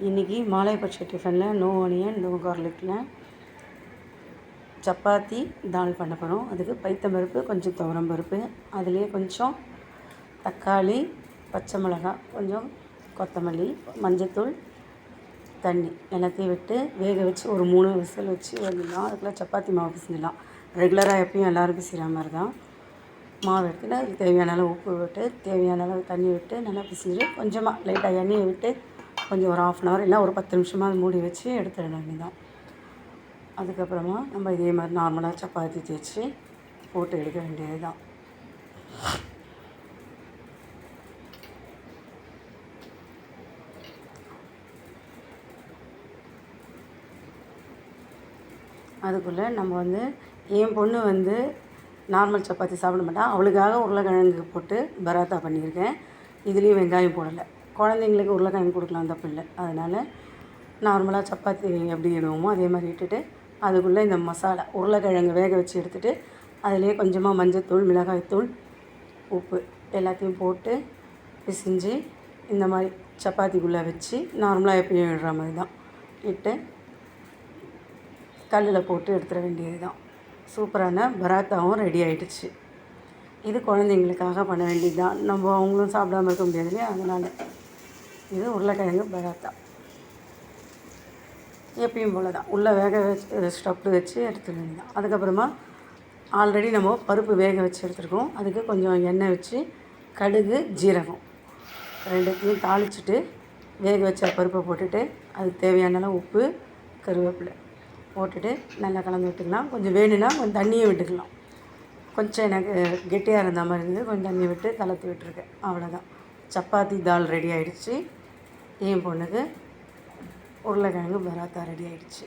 இன்றைக்கி மாலைப்பட்ச டிஃபனில் நோ ஆனியன் நோ கார்லிக்கில் சப்பாத்தி தால் பண்ண போகிறோம் அதுக்கு பைத்தம்பருப்பு கொஞ்சம் துவரம் பருப்பு அதுலேயே கொஞ்சம் தக்காளி பச்சை மிளகாய் கொஞ்சம் கொத்தமல்லி மஞ்சத்தூள் தண்ணி எல்லாத்தையும் விட்டு வேக வச்சு ஒரு மூணு விசில் வச்சு வந்துடலாம் அதுக்குள்ளே சப்பாத்தி மாவு பிசைஞ்சிடலாம். ரெகுலராக எப்பயும் எல்லோரும் செய்கிற மாதிரி தான் மாவு எடுத்துட்டு அதுக்கு தேவையான அளவு உப்பு விட்டு தேவையான அளவு தண்ணி விட்டு நல்லா பிசைஞ்சு கொஞ்சமாக லைட்டாக எண்ணெயை விட்டு கொஞ்சம் ஒரு ஆஃப் அன் ஹவர் இல்லை ஒரு பத்து நிமிஷமாக அதை மூடி வச்சு எடுத்துட வேண்டியதான் அதுக்கப்புறமா நம்ம இதே மாதிரி நார்மலாக சப்பாத்தி தேய்ச்சி போட்டு எடுக்க வேண்டியது தான் அதுக்குள்ளே நம்ம வந்து என் பொண்ணு வந்து நார்மல் சப்பாத்தி சாப்பிட மாட்டா. அவளுக்காக உருளைக்கிழங்கு போட்டு பராத்தா பண்ணியிருக்கேன். இதுலேயும் வெங்காயம் போடலை. குழந்தைங்களுக்கு உருளைக்கிழங்கு கொடுக்கலாம் அந்த பிள்ளை அதனால் நார்மலாக சப்பாத்தி எப்படி இடுவோமோ அதே மாதிரி இட்டுட்டு அதுக்குள்ளே இந்த மசாலா உருளைக்கிழங்கு வேக வச்சு எடுத்துகிட்டு அதிலே கொஞ்சமாக மஞ்சத்தூள் மிளகாய்த்தூள் உப்பு எல்லாத்தையும் போட்டு பிசிஞ்சு இந்த மாதிரி சப்பாத்திக்குள்ளே வச்சு நார்மலாக எப்பயும் விடுற மாதிரி தான். இட்டு கல்லில் போட்டு எடுத்துட வேண்டியது தான். சூப்பரான பராத்தாவும் ரெடி ஆகிடுச்சு இது குழந்தைங்களுக்காக பண்ண வேண்டியது தான். நம்ம அவங்களும் சாப்பிடாம இருக்க முடியாது இல்லையா? அதனால் இது உருளைக்கிழங்கு பராத்தா எப்பயும் போல் தான். உள்ளே வேக வச்சு ஸ்டப்பு வச்சு எடுத்துட வேண்டியதான் அதுக்கப்புறமா ஆல்ரெடி நம்ம பருப்பு வேக வச்சு எடுத்துருக்கோம். அதுக்கு கொஞ்சம் எண்ணெய் வச்சு கடுகு ஜீரகம் ரெண்டுத்தையும் தாளிச்சிட்டு வேக வச்ச பருப்பை போட்டுட்டு அதுக்கு தேவையான அளவு உப்பு கருவேப்பிலை போட்டுட்டு நல்லா கலந்து விட்டுக்கலாம். கொஞ்சம் வேணும்னா கொஞ்சம் தண்ணியை விட்டுக்கலாம். கொஞ்சம் எனக்கு கெட்டியாக இருந்த மாதிரி இருந்தது. கொஞ்சம் தண்ணி விட்டு கலத்து விட்டுருக்கேன். அவ்வளோதான் சப்பாத்தி தால் ரெடி ஆகிடுச்சி என் பொண்ணுக்கு உருளைக்கிழங்கு பராத்தா ரெடி ஆகிடுச்சு